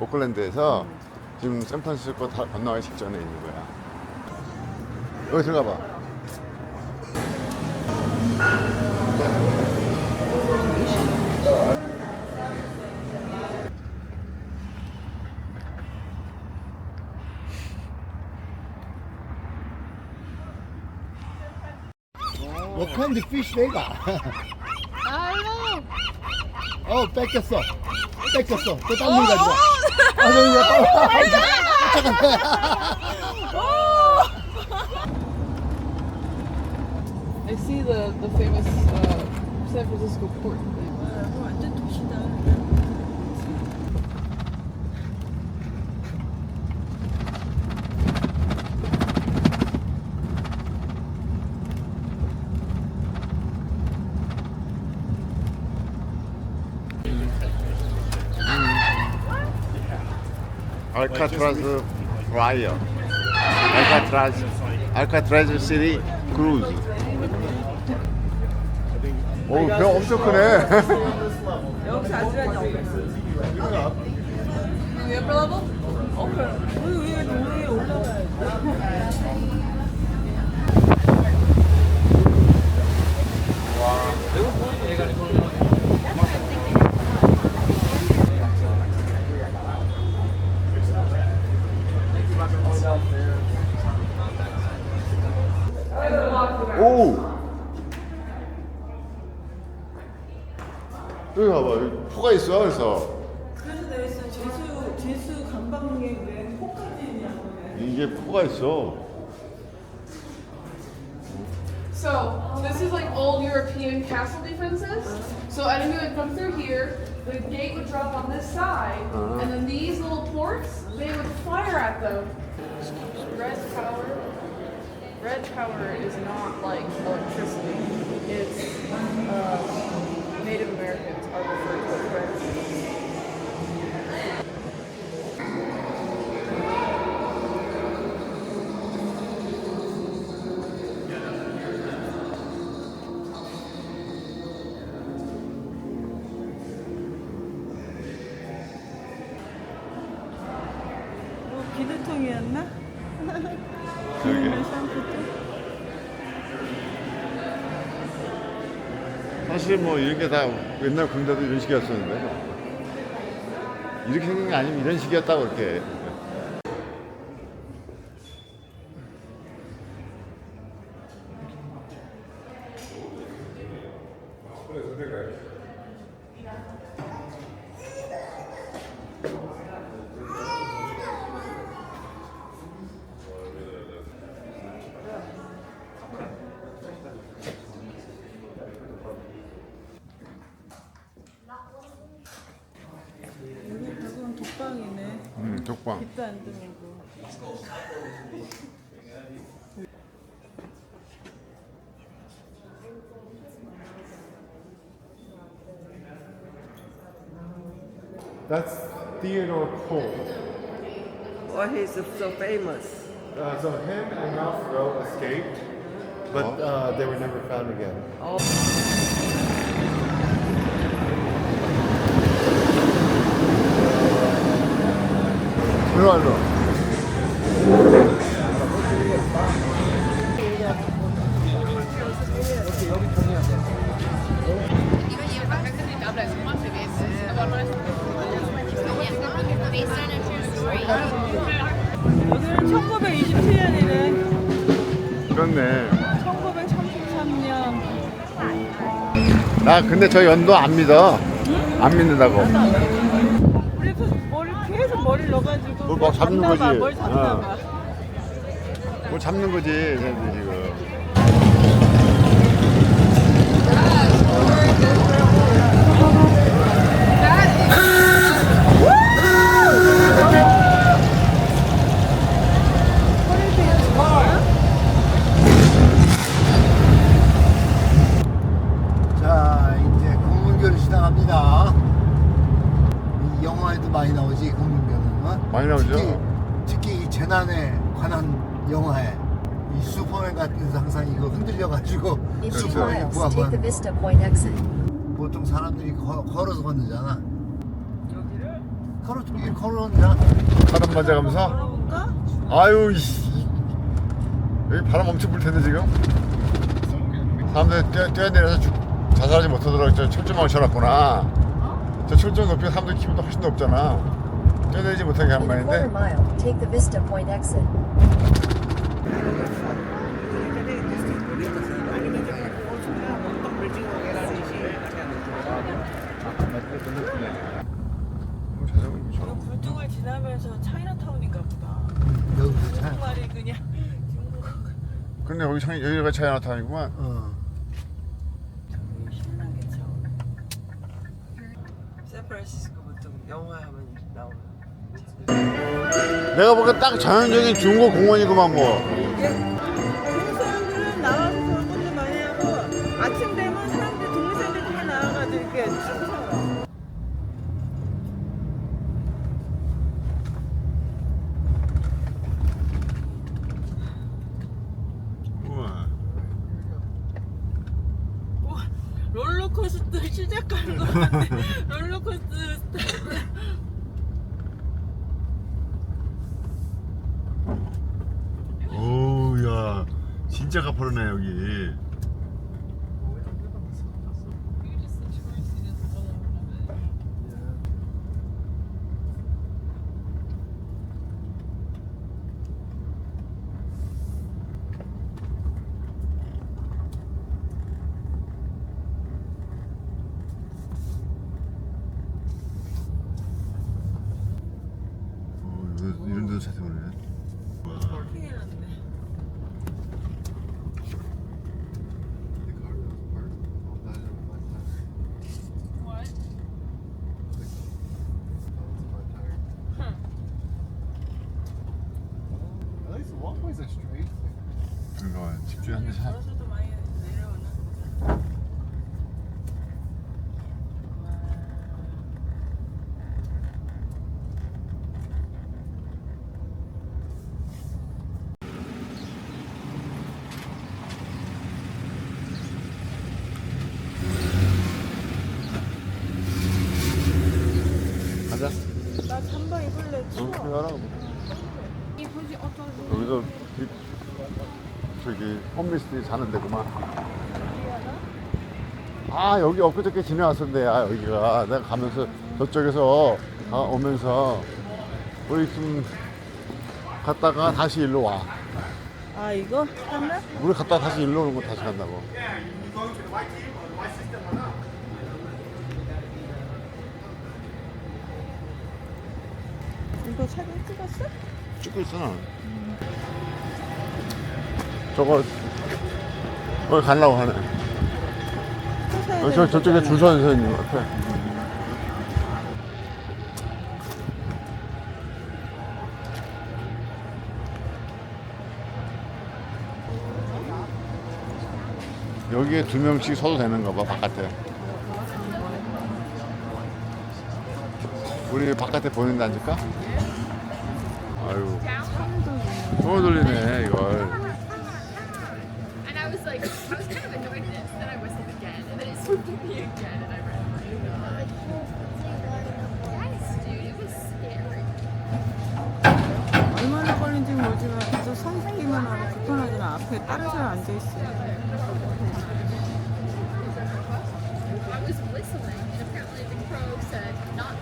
오클랜드에서 지금 샌프란시스코 다 건너가기 직전에 있는 거야. 여기 들어가 봐. What kind of fish they got? I don't know. 어 뺏겼어 뺏겼어 또딴일 가지고 아 저기 I see the, the famous uh, San Francisco port 알카트라즈 프라이어. 알카트라즈 알카트라즈 시티 크루즈. 오, 배 엄청 크네. 여기서 아직까지 없어. The upper level? 우리 위에 동네에 올라가야 오! 여기 봐봐. 여기 포가 있어. 그래서 그래서 내가 있어 제수 제수 감방에 왜 포까지 있냐고. 이게 포가 있어. So, this is like old European castle defenses. So, enemy would come through here, the gate would drop on this side, and then these little ports, they would fire at them. Red power. Red power is not like electricity. It's uh, Native Americans are referred to as red. 뭐 비누통이었나? 사실 뭐 이런 게 다 옛날 군대도 이런 식이었었는데. 이렇게 생긴 게 아니면 이런 식이었다고 이렇게 독방 빛도 안 들어오고. That's Theodore Cole. Why he's so famous? Uh, so him and Ralph Rowe escaped, but uh, they were never found again. 일 그렇네 1933년. 나 근데 저 연도 안 믿어 안 믿는다고 그래서 머리 계속 머리 넣어가지고 뭘막 잡는 잡나 봐, 거지. 뭘 잡나 어. 봐. 뭐 잡는 거지 쟤네들 지금 자 이제 공문교를 시작합니다 이 영화에도 많이 나오지 공문교는 어? 많이 나오죠. 특히, 특히 이 재난에 관한 영화에 이 슈퍼맨 같은 데서 항상 이거 흔들려가지고 In two 슈퍼맨이 miles, take the 구하고 Vista Point exit. 보통 사람들이 거- 걸어서 건너잖아. 여기를? 걸어 이 걸어온다. 바람 맞아가면서? 걸어볼까? 아유 이씨. 여기 바람 엄청 불 텐데 지금? 사람들 뛰어, 뛰어내려서 죽, 자살하지 못하도록 저 철조망을 쳐놨구나. 저 철조망 높이 사람들 키보다 훨씬 높잖아. 뛰어내리지 못하게 한 In a quarter 말인데. mile, take the Vista Point exit. 뭐 자전거 저런 거. 굴뚝을 지나면서 차이나타운인가 보다. 여기서 차. 말이 그냥 중국 근데 여기 차, 여기가 차이나타운이구만 어. 샌프란시스코 보통 영화 하면 나오는. 내가 보기엔 딱 자연적인 중국 공원이구만 뭐 중국 롤러코스터 스타일. 오우 야 진짜 가파르네 여기 어, 이거- 이런 데도 차서 그래 큰일 났네. Walkways are straight. 그러니까 집주인 사 걸어서도 많이 내려오나? 가자 나 잠바 입을래. 추워. 가라 여기도 비- 저기 홈리스들이 사는 데구만. 아 여기 엊그저께 지나왔었는데 아 여기가. 내가 가면서 저쪽에서 가- 오면서 우리 좀 갔다가 다시 일로 와. 아 이거? 하나? 우리 갔다가 다시 일로 오는 거 다시 간다고. 이거 사진 찍었어? 찍고 있어. 나 저거 거기 가려고 하네. 저, 저쪽에 줄 서는 선생님 앞에 여기에 두 명씩 서도 되는가 봐 바깥에. 우리 바깥에 앉을까? 아유 손을 돌리네 이걸 And I was like, I was kind of enjoying this. Then I whistled again, and then it swooped me again, and I ran. Yes, dude, it was scary. 얼마나 걸린지 모르지만 계속 선생님만 하고 불편하지만 앞에 다른 사람 앉아 있어요. I was whistling, and apparently the crow said, "Not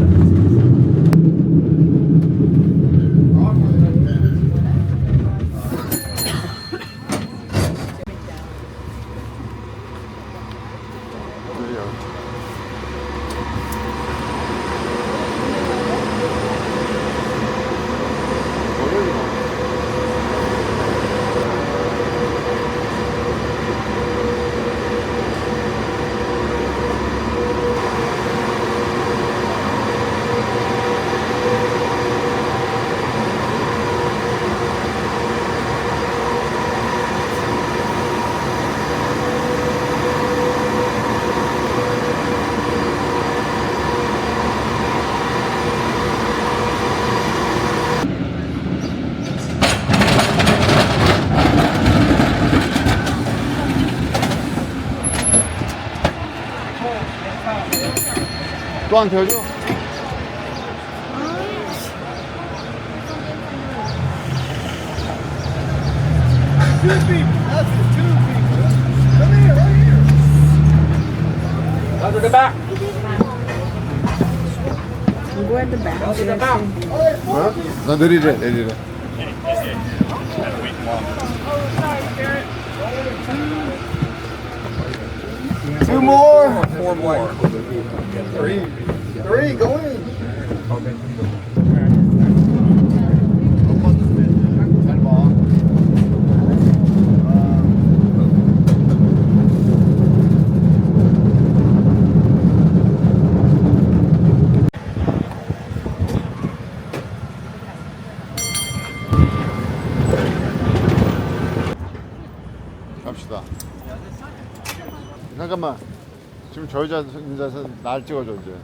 또 안 태워줘? Go at the back. 뭐야? 나 내리래 내리래 Two more. Four more. Three. Three. Go in. 갑 저 여자 앉아서 날 찍어줘 이제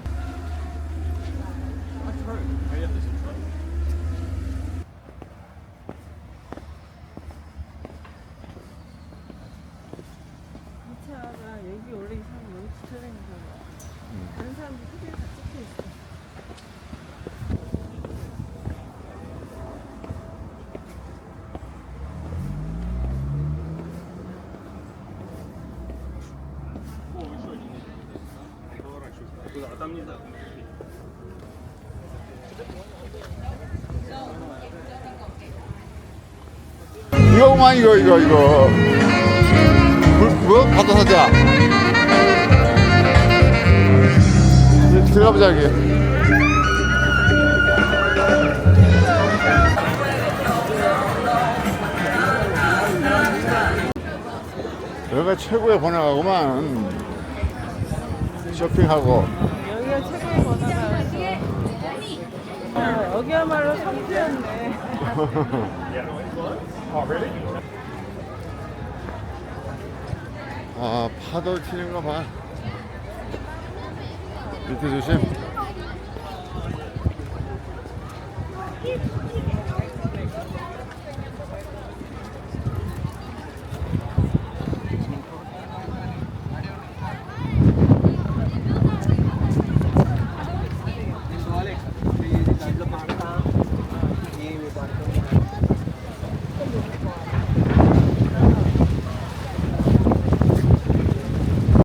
이 차가 여기 원래 이 사람 여기 주차되는 거야. 다른 사람들 후기에 다 찍혀 있어. 이거 만 이거 이거 이거. 불 뭐? 바다 사자. 들어가보자 여기. 여기가 최고의 번화가구만 쇼핑하고 여기가 최고의 번화가였어. 여기야말로 성지였네. 아 파도 치는 거 봐. 밑에 조심.